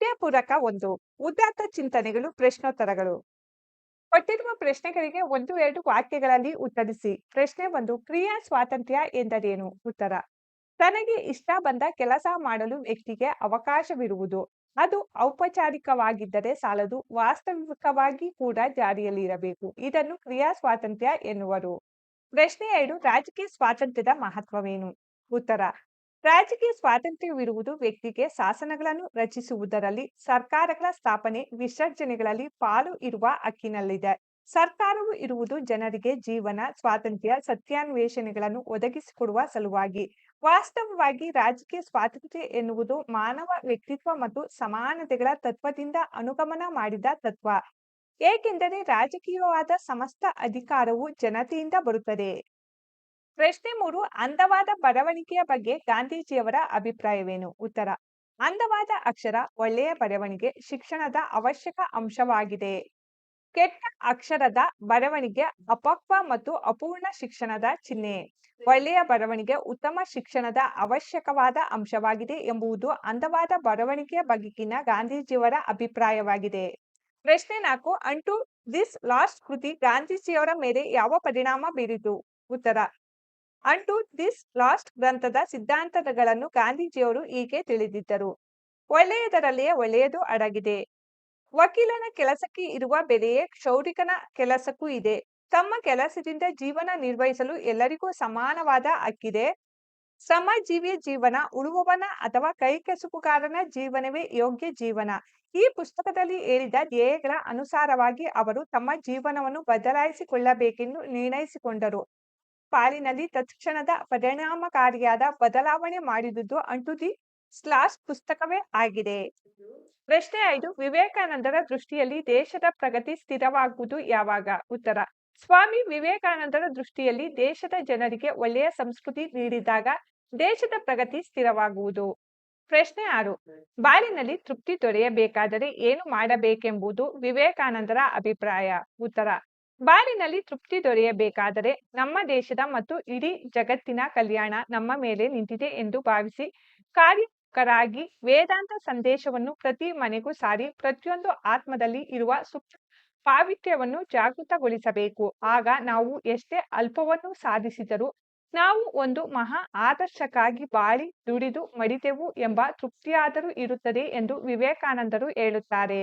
ಪಠ್ಯಪೂರಕ ಒಂದು ಉದಾತ್ತ ಚಿಂತನೆಗಳು, ಪ್ರಶ್ನೋತ್ತರಗಳು. ಕೊಟ್ಟಿರುವ ಪ್ರಶ್ನೆಗಳಿಗೆ ಒಂದು, ಎರಡು ವಾಕ್ಯಗಳಲ್ಲಿ ಉತ್ತರಿಸಿ. ಪ್ರಶ್ನೆ ಒಂದು, ಕ್ರಿಯಾ ಸ್ವಾತಂತ್ರ್ಯ ಎಂದರೇನು? ಉತ್ತರ, ತನಗೆ ಇಷ್ಟ ಬಂದ ಕೆಲಸ ಮಾಡಲು ವ್ಯಕ್ತಿಗೆ ಅವಕಾಶವಿರುವುದು. ಅದು ಔಪಚಾರಿಕವಾಗಿದ್ದರೆ ಸಾಲದು, ವಾಸ್ತವಿಕವಾಗಿ ಕೂಡ ಜಾರಿಯಲ್ಲಿರಬೇಕು. ಇದನ್ನು ಕ್ರಿಯಾ ಸ್ವಾತಂತ್ರ್ಯ ಎನ್ನುವರು. ಪ್ರಶ್ನೆ ಎರಡು, ರಾಜಕೀಯ ಸ್ವಾತಂತ್ರ್ಯದ ಮಹತ್ವವೇನು? ಉತ್ತರ ರಾಜಕೀಯ ಸ್ವಾತಂತ್ರ್ಯವಿರುವುದು ವ್ಯಕ್ತಿಗೆ ಶಾಸನಗಳನ್ನು ರಚಿಸುವುದರಲ್ಲಿ, ಸರ್ಕಾರಗಳ ಸ್ಥಾಪನೆ ವಿಸರ್ಜನೆಗಳಲ್ಲಿ ಪಾಲು ಇರುವ ಹಕ್ಕಿನಲ್ಲಿದೆ. ಸರ್ಕಾರವು ಇರುವುದು ಜನರಿಗೆ ಜೀವನ, ಸ್ವಾತಂತ್ರ್ಯ, ಸತ್ಯಾನ್ವೇಷಣೆಗಳನ್ನು ಒದಗಿಸಿಕೊಡುವ ಸಲುವಾಗಿ. ವಾಸ್ತವವಾಗಿ ರಾಜಕೀಯ ಸ್ವಾತಂತ್ರ್ಯ ಎನ್ನುವುದು ಮಾನವ ವ್ಯಕ್ತಿತ್ವ ಮತ್ತು ಸಮಾನತೆಗಳ ತತ್ವದಿಂದ ಅನುಗಮನ ಮಾಡಿದ ತತ್ವ. ಏಕೆಂದರೆ ರಾಜಕೀಯವಾದ ಸಮಸ್ತ ಅಧಿಕಾರವು ಜನತೆಯಿಂದ ಬರುತ್ತದೆ. ಪ್ರಶ್ನೆ ಮೂರು, ಅಂದವಾದ ಬರವಣಿಗೆಯ ಬಗ್ಗೆ ಗಾಂಧೀಜಿಯವರ ಅಭಿಪ್ರಾಯವೇನು? ಉತ್ತರ, ಅಂದವಾದ ಅಕ್ಷರ ಒಳ್ಳೆಯ ಬರವಣಿಗೆ ಶಿಕ್ಷಣದ ಅವಶ್ಯಕ ಅಂಶವಾಗಿದೆ. ಕೆಟ್ಟ ಅಕ್ಷರದ ಬರವಣಿಗೆ ಅಪಕ್ವ ಮತ್ತು ಅಪೂರ್ಣ ಶಿಕ್ಷಣದ ಚಿಹ್ನೆ. ಒಳ್ಳೆಯ ಬರವಣಿಗೆ ಉತ್ತಮ ಶಿಕ್ಷಣದ ಅವಶ್ಯಕವಾದ ಅಂಶವಾಗಿದೆ ಎಂಬುದು ಅಂದವಾದ ಬರವಣಿಗೆಯ ಬಗೆಗಿನ ಗಾಂಧೀಜಿಯವರ ಅಭಿಪ್ರಾಯವಾಗಿದೆ. ಪ್ರಶ್ನೆ ನಾಲ್ಕು, ಅಂಟು ದಿಸ್ ಲಾಸ್ಟ್ ಕೃತಿ ಗಾಂಧೀಜಿಯವರ ಮೇಲೆ ಯಾವ ಪರಿಣಾಮ ಬೀರಿತು? ಉತ್ತರ ಅಂಟು ದಿಸ್ ಲಾಸ್ಟ್ ಗ್ರಂಥದ ಸಿದ್ಧಾಂತಗಳನ್ನು ಗಾಂಧೀಜಿಯವರು ಹೀಗೆ ತಿಳಿದಿದ್ದರು. ಒಳ್ಳೆಯದರಲ್ಲಿಯೇ ಒಳ್ಳೆಯದು ಅಡಗಿದೆ. ವಕೀಲನ ಕೆಲಸಕ್ಕೆ ಇರುವ ಬೆಲೆಯೇ ಕ್ಷೌರಿಕನ ಕೆಲಸಕ್ಕೂ ಇದೆ. ತಮ್ಮ ಕೆಲಸದಿಂದ ಜೀವನ ನಿರ್ವಹಿಸಲು ಎಲ್ಲರಿಗೂ ಸಮಾನವಾದ ಹಕ್ಕಿದೆ. ಶ್ರಮಜೀವಿಯ ಜೀವನ, ಉಳುವವನ ಅಥವಾ ಕೈಕೆಸುಕುಗಾರನ ಜೀವನವೇ ಯೋಗ್ಯ ಜೀವನ. ಈ ಪುಸ್ತಕದಲ್ಲಿ ಹೇಳಿದ ಧ್ಯೇಯಗಳ ಅನುಸಾರವಾಗಿ ಅವರು ತಮ್ಮ ಜೀವನವನ್ನು ಬದಲಾಯಿಸಿಕೊಳ್ಳಬೇಕೆಂದು ನಿರ್ಣಯಿಸಿಕೊಂಡರು. ಪಾಲಿನಲ್ಲಿ ತತ್ಕ್ಷಣದ ಪರಿಣಾಮಕಾರಿಯಾದ ಬದಲಾವಣೆ ಮಾಡಿದುದು ಅಂಟು ದಿ ಸ್ಲಾಸ್ ಪುಸ್ತಕವೇ ಆಗಿದೆ. ಪ್ರಶ್ನೆ ಐದು, ವಿವೇಕಾನಂದರ ದೃಷ್ಟಿಯಲ್ಲಿ ದೇಶದ ಪ್ರಗತಿ ಸ್ಥಿರವಾಗುವುದು ಯಾವಾಗ? ಉತ್ತರ, ಸ್ವಾಮಿ ವಿವೇಕಾನಂದರ ದೃಷ್ಟಿಯಲ್ಲಿ ದೇಶದ ಜನರಿಗೆ ಒಳ್ಳೆಯ ಸಂಸ್ಕೃತಿ ನೀಡಿದಾಗ ದೇಶದ ಪ್ರಗತಿ ಸ್ಥಿರವಾಗುವುದು. ಪ್ರಶ್ನೆ ಆರು ಬಾಳಿನಲ್ಲಿ ತೃಪ್ತಿ ದೊರೆಯಬೇಕಾದರೆ ಏನು ಮಾಡಬೇಕೆಂಬುದು ವಿವೇಕಾನಂದರ ಅಭಿಪ್ರಾಯ? ಉತ್ತರ ಬಾಳಿನಲ್ಲಿ ತೃಪ್ತಿ ದೊರೆಯಬೇಕಾದರೆ ನಮ್ಮ ದೇಶದ ಮತ್ತು ಇಡೀ ಜಗತ್ತಿನ ಕಲ್ಯಾಣ ನಮ್ಮ ಮೇಲೆ ನಿಂತಿದೆ ಎಂದು ಭಾವಿಸಿ ಕಾರ್ಯಕರಾಗಿ ವೇದಾಂತ ಸಂದೇಶವನ್ನು ಪ್ರತಿ ಮನೆಗೂ ಸಾರಿ ಪ್ರತಿಯೊಂದು ಆತ್ಮದಲ್ಲಿ ಇರುವ ಸುಪ್ತ ಪಾವಿತ್ರ್ಯವನ್ನು ಜಾಗೃತಗೊಳಿಸಬೇಕು. ಆಗ ನಾವು ಎಷ್ಟೇ ಅಲ್ಪವನ್ನು ಸಾಧಿಸಿದರೂ ನಾವು ಒಂದು ಮಹಾ ಆದರ್ಶಕ್ಕಾಗಿ ಬಾಳಿ ದುಡಿದು ಮಡಿದೆವು ಎಂಬ ತೃಪ್ತಿಯಾದರೂ ಇರುತ್ತದೆ ಎಂದು ವಿವೇಕಾನಂದರು ಹೇಳುತ್ತಾರೆ.